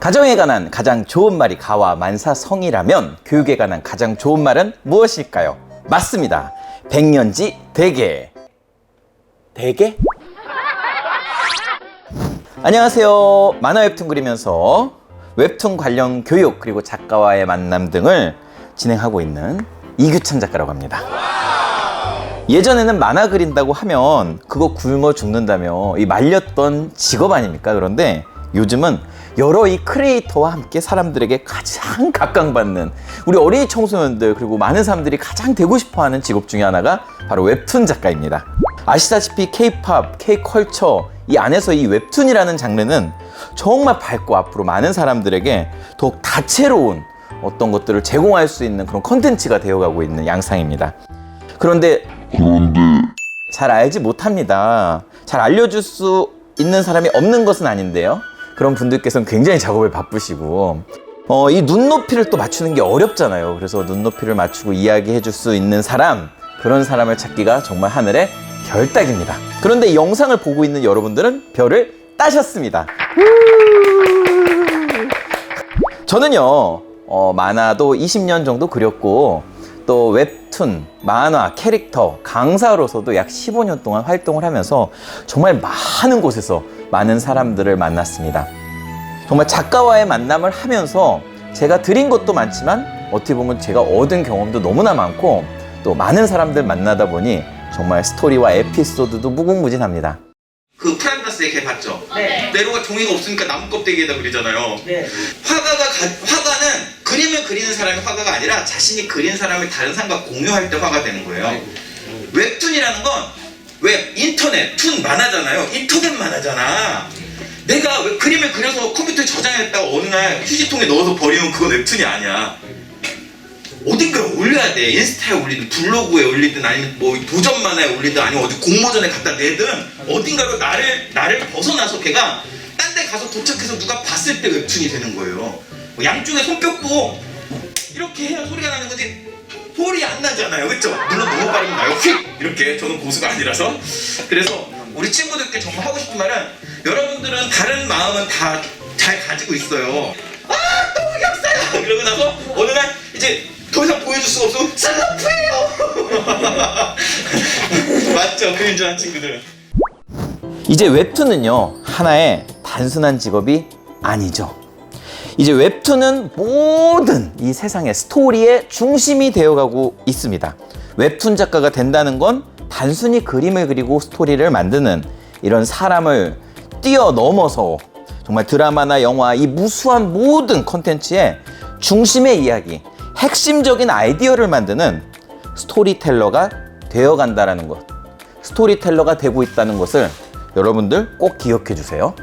가정에 관한 가장 좋은 말이 가와 만사성이라면 교육에 관한 가장 좋은 말은 무엇일까요? 맞습니다. 백년지 대계. 대계? 안녕하세요. 만화 웹툰 그리면서 웹툰 관련 교육 그리고 작가와의 만남 등을 진행하고 있는 이규찬 작가라고 합니다. 예전에는 만화 그린다고 하면 그거 굶어 죽는다며 이 말렸던 직업 아닙니까? 그런데 요즘은 여러 이 크리에이터와 함께 사람들에게 가장 각광받는 우리 어린이 청소년들 그리고 많은 사람들이 가장 되고 싶어하는 직업 중에 하나가 바로 웹툰 작가입니다. 아시다시피 K-팝, K-컬처 이 안에서 이 웹툰이라는 장르는 정말 밝고 앞으로 많은 사람들에게 더욱 다채로운 어떤 것들을 제공할 수 있는 그런 컨텐츠가 되어가고 있는 양상입니다. 그런데 잘 알지 못합니다. 잘 알려줄 수 있는 사람이 없는 것은 아닌데요. 그런 분들께서는 굉장히 작업에 바쁘시고, 어, 이 눈높이를 또 맞추는 게 어렵잖아요. 그래서 눈높이를 맞추고 이야기해 줄 수 있는 사람, 그런 사람을 찾기가 정말 하늘의 별따기입니다. 그런데 이 영상을 보고 있는 여러분들은 별을 따셨습니다. 저는요, 어, 만화도 20년 정도 그렸고, 또 웹툰, 만화, 캐릭터, 강사로서도 약 15년 동안 활동을 하면서 정말 많은 곳에서 많은 사람들을 만났습니다. 정말 작가와의 만남을 하면서 제가 드린 것도 많지만 어떻게 보면 제가 얻은 경험도 너무나 많고 또 많은 사람들 만나다 보니 정말 스토리와 에피소드도 무궁무진합니다. 그 프란다스의 개 봤죠? 네. 네로가 종이가 없으니까 나무 껍데기에다 그리잖아요. 네. 화가가 가- 화가는 그림을 그리는 사람이 화가가 아니라 자신이 그린 사람을 다른 사람과 공유할 때 화가 되는 거예요. 웹툰이라는 건 웹, 인터넷, 툰 만화잖아요. 인터넷 만화잖아. 내가 왜 그림을 그려서 컴퓨터에 저장했다가 어느 날 휴지통에 넣어서 버리면 그건 웹툰이 아니야. 어딘가에 올려야 돼. 인스타에 올리든 블로그에 올리든 아니면 뭐 도전 만화에 올리든 아니면 어디 공모전에 갖다 내든 어딘가로 나를 나를 벗어나서 걔가 딴 데 가서 도착해서 누가 봤을 때 웹툰이 되는 거예요. 뭐 양쪽에 손뼉도 이렇게 해야 소리가 나는 거지. 소리 안 나잖아요. 그렇죠? 물론 너무 빠르면 나요. 휙! 이렇게 저는 고수가 아니라서. 그래서 우리 친구들께 정말 하고 싶은 말은 여러분들은 다른 마음은 다 잘 가지고 있어요. 아, 너무 역사야! 그러고 나서 어느 날 이제 더 이상 보여줄 수가 없어. 슬럼프예요! 맞죠? 그림자한 친구들은. 이제 웹툰은요, 하나의 단순한 직업이 아니죠. 이제 웹툰은 모든 이 세상의 스토리의 중심이 되어가고 있습니다. 웹툰 작가가 된다는 건 단순히 그림을 그리고 스토리를 만드는 이런 사람을 뛰어넘어서 정말 드라마나 영화 이 무수한 모든 컨텐츠의 중심의 이야기, 핵심적인 아이디어를 만드는 스토리텔러가 되어간다라는 것. 스토리텔러가 되고 있다는 것을 여러분들 꼭 기억해 주세요.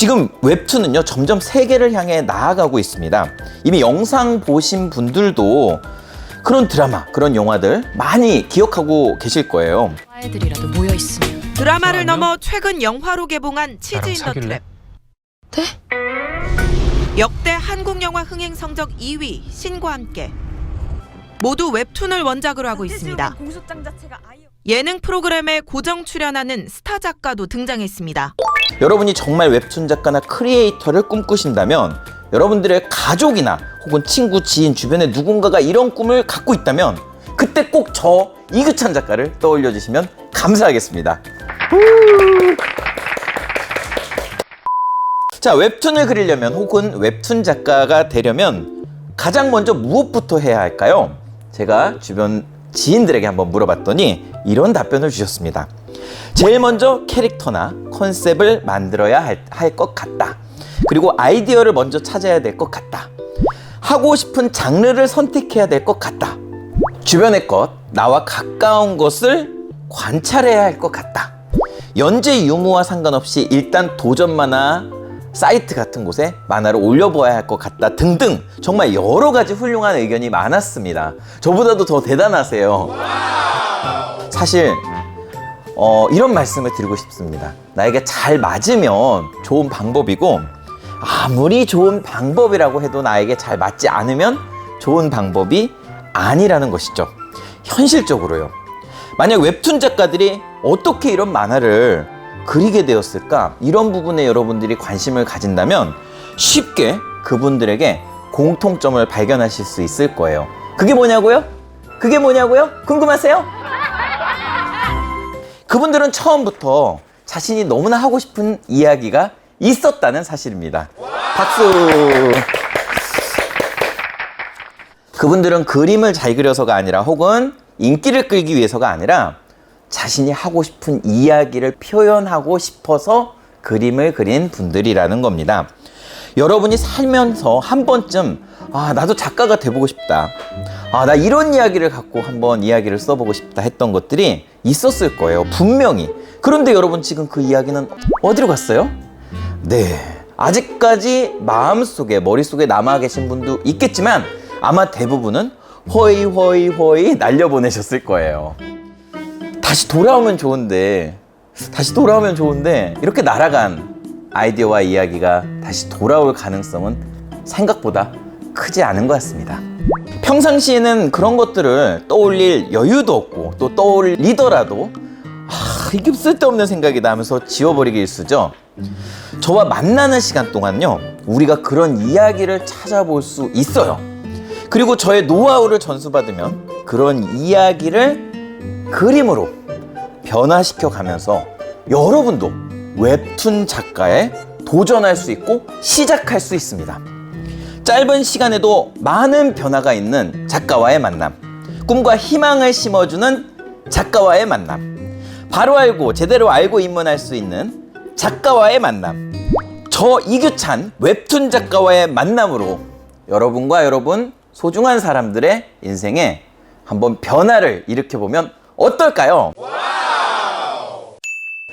지금 웹툰은요 점점 세계를 향해 나아가고 있습니다. 이미 영상 보신 분들도 그런 드라마, 그런 영화들 많이 기억하고 계실 거예요. 애들이라도 모여 있으면 드라마를 넘어 최근 영화로 개봉한 치즈 인더 트랩. 네? 역대 한국 영화 흥행 성적 2위 신과 함께 모두 웹툰을 원작으로 하고 있습니다. 공소장 자체가 아예 예능 프로그램에 고정 출연하는 스타 작가도 등장했습니다. 여러분이 정말 웹툰 작가나 크리에이터를 꿈꾸신다면 여러분들의 가족이나 혹은 친구, 지인, 주변에 누군가가 이런 꿈을 갖고 있다면 그때 꼭 저 이규찬 작가를 떠올려 주시면 감사하겠습니다. 자, 웹툰을 그리려면 혹은 웹툰 작가가 되려면 가장 먼저 무엇부터 해야 할까요? 제가 주변 지인들에게 한번 물어봤더니 이런 답변을 주셨습니다. 제일 먼저 캐릭터나 컨셉을 만들어야 할 것 같다. 그리고 아이디어를 먼저 찾아야 될 것 같다. 하고 싶은 장르를 선택해야 될 것 같다. 주변의 것, 나와 가까운 것을 관찰해야 할 것 같다. 연재 유무와 상관없이 일단 도전 만화 사이트 같은 곳에 만화를 올려보아야 할 것 같다 등등 정말 여러 가지 훌륭한 의견이 많았습니다. 저보다도 더 대단하세요. 사실 어, 이런 말씀을 드리고 싶습니다. 나에게 잘 맞으면 좋은 방법이고 아무리 좋은 방법이라고 해도 나에게 잘 맞지 않으면 좋은 방법이 아니라는 것이죠. 현실적으로요. 만약 웹툰 작가들이 어떻게 이런 만화를 그리게 되었을까? 이런 부분에 여러분들이 관심을 가진다면 쉽게 그분들에게 공통점을 발견하실 수 있을 거예요. 그게 뭐냐고요? 그게 뭐냐고요? 궁금하세요? 그분들은 처음부터 자신이 너무나 하고 싶은 이야기가 있었다는 사실입니다. 박수! 그분들은 그림을 잘 그려서가 아니라 혹은 인기를 끌기 위해서가 아니라 자신이 하고 싶은 이야기를 표현하고 싶어서 그림을 그린 분들이라는 겁니다. 여러분이 살면서 한 번쯤 아 나도 작가가 돼보고 싶다. 아 나 이런 이야기를 갖고 한번 이야기를 써보고 싶다 했던 것들이 있었을 거예요. 분명히. 그런데 여러분 지금 그 이야기는 어디로 갔어요? 네. 아직까지 마음속에 머릿속에 남아 계신 분도 있겠지만 아마 대부분은 허이 허이 허이 날려보내셨을 거예요. 다시 돌아오면 좋은데 다시 돌아오면 좋은데 이렇게 날아간 아이디어와 이야기가 다시 돌아올 가능성은 생각보다 크지 않은 것 같습니다. 평상시에는 그런 것들을 떠올릴 여유도 없고 또 떠올리더라도 아, 이게 쓸데없는 생각이다 하면서 지워버리기 일쑤죠. 저와 만나는 시간 동안요, 우리가 그런 이야기를 찾아볼 수 있어요. 그리고 저의 노하우를 전수받으면 그런 이야기를 그림으로 변화시켜 가면서 여러분도 웹툰 작가에 도전할 수 있고 시작할 수 있습니다. 짧은 시간에도 많은 변화가 있는 작가와의 만남. 꿈과 희망을 심어주는 작가와의 만남. 바로 알고 제대로 알고 입문할 수 있는 작가와의 만남. 저 이규찬 웹툰 작가와의 만남으로 여러분과 여러분 소중한 사람들의 인생에 한번 변화를 일으켜보면 어떨까요?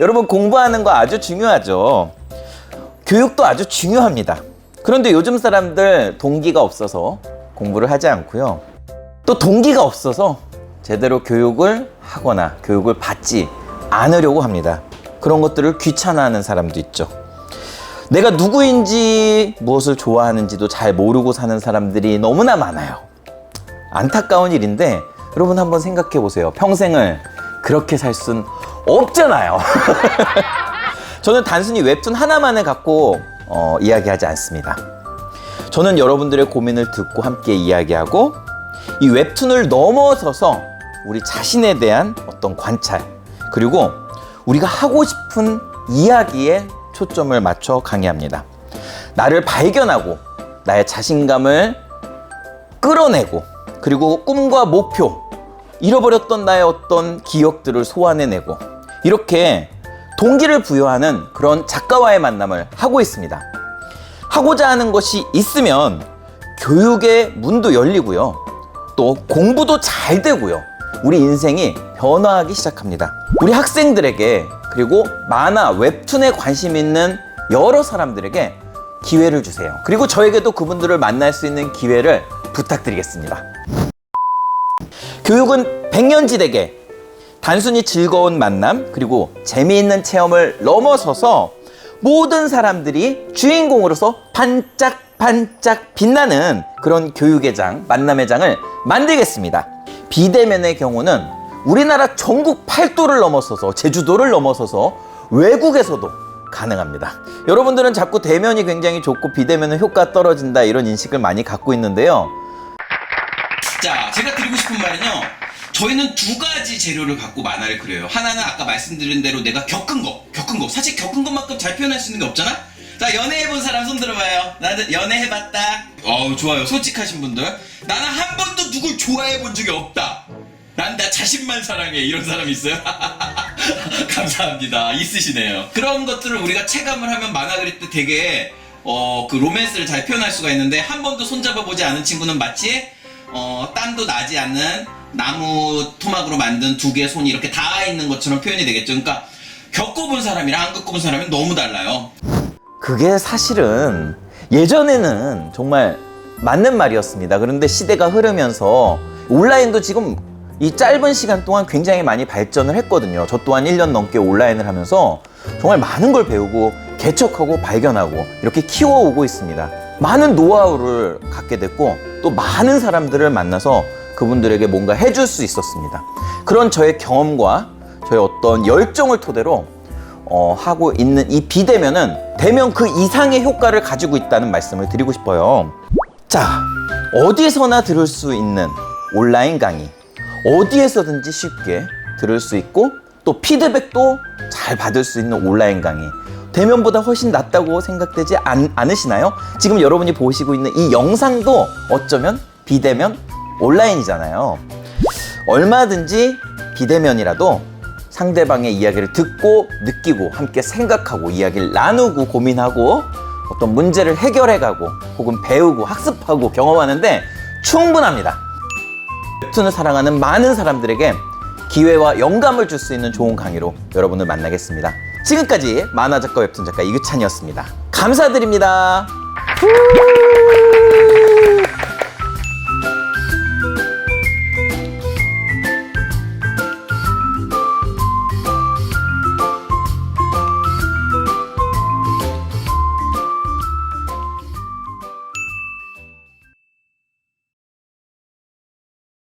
여러분 공부하는 거 아주 중요하죠. 교육도 아주 중요합니다. 그런데 요즘 사람들 동기가 없어서 공부를 하지 않고요. 또 동기가 없어서 제대로 교육을 하거나 교육을 받지 않으려고 합니다. 그런 것들을 귀찮아하는 사람도 있죠. 내가 누구인지 무엇을 좋아하는지도 잘 모르고 사는 사람들이 너무나 많아요. 안타까운 일인데 여러분 한번 생각해 보세요. 평생을 그렇게 살 순 없잖아요. 저는 단순히 웹툰 하나만을 갖고 어, 이야기하지 않습니다. 저는 여러분들의 고민을 듣고 함께 이야기하고 이 웹툰을 넘어서서 우리 자신에 대한 어떤 관찰 그리고 우리가 하고 싶은 이야기에 초점을 맞춰 강의합니다. 나를 발견하고 나의 자신감을 끌어내고 그리고 꿈과 목표 잃어버렸던 나의 어떤 기억들을 소환해내고 이렇게 동기를 부여하는 그런 작가와의 만남을 하고 있습니다. 하고자 하는 것이 있으면 교육의 문도 열리고요. 또 공부도 잘 되고요. 우리 인생이 변화하기 시작합니다. 우리 학생들에게 그리고 만화, 웹툰에 관심 있는 여러 사람들에게 기회를 주세요. 그리고 저에게도 그분들을 만날 수 있는 기회를 부탁드리겠습니다. 교육은 백년지대계 단순히 즐거운 만남 그리고 재미있는 체험을 넘어서서 모든 사람들이 주인공으로서 반짝반짝 빛나는 그런 교육의 장, 만남의 장을 만들겠습니다. 비대면의 경우는 우리나라 전국 팔도를 넘어서서 제주도를 넘어서서 외국에서도 가능합니다. 여러분들은 자꾸 대면이 굉장히 좋고 비대면은 효과 떨어진다 이런 인식을 많이 갖고 있는데요. 자, 제가 드리고 싶은 말은요. 저희는 두 가지 재료를 갖고 만화를 그려요. 하나는 아까 말씀드린 대로 내가 겪은 거, 겪은 거. 사실 겪은 것만큼 잘 표현할 수 있는 게 없잖아? 자, 연애해본 사람 손 들어봐요. 나는 연애해봤다. 어우, 좋아요. 솔직하신 분들. 나는 한 번도 누굴 좋아해본 적이 없다. 난 나 자신만 사랑해. 이런 사람 있어요? 감사합니다. 있으시네요. 그런 것들을 우리가 체감을 하면 만화 그릴 때 되게 어, 그 로맨스를 잘 표현할 수가 있는데 한 번도 손잡아 보지 않은 친구는 마치 어, 땀도 나지 않는 나무 토막으로 만든 두 개의 손이 이렇게 닿아 있는 것처럼 표현이 되겠죠. 그러니까 겪어본 사람이랑 안 겪어본 사람이 너무 달라요. 그게 사실은 예전에는 정말 맞는 말이었습니다. 그런데 시대가 흐르면서 온라인도 지금 이 짧은 시간 동안 굉장히 많이 발전을 했거든요. 저 또한 1년 넘게 온라인을 하면서 정말 많은 걸 배우고 개척하고 발견하고 이렇게 키워오고 있습니다. 많은 노하우를 갖게 됐고 또 많은 사람들을 만나서 그분들에게 뭔가 해줄 수 있었습니다. 그런 저의 경험과 저의 어떤 열정을 토대로 어, 하고 있는 이 비대면은 대면 그 이상의 효과를 가지고 있다는 말씀을 드리고 싶어요. 자, 어디서나 들을 수 있는 온라인 강의. 어디에서든지 쉽게 들을 수 있고 또 피드백도 잘 받을 수 있는 온라인 강의. 대면보다 훨씬 낫다고 생각되지 않, 않으시나요? 지금 여러분이 보시고 있는 이 영상도 어쩌면 비대면 온라인이잖아요. 얼마든지 비대면이라도 상대방의 이야기를 듣고 느끼고 함께 생각하고 이야기를 나누고 고민하고 어떤 문제를 해결해가고 혹은 배우고 학습하고 경험하는데 충분합니다. 웹툰을 사랑하는 많은 사람들에게 기회와 영감을 줄 수 있는 좋은 강의로 여러분을 만나겠습니다. 지금까지 만화작가 웹툰 작가 이규찬이었습니다. 감사드립니다. 후!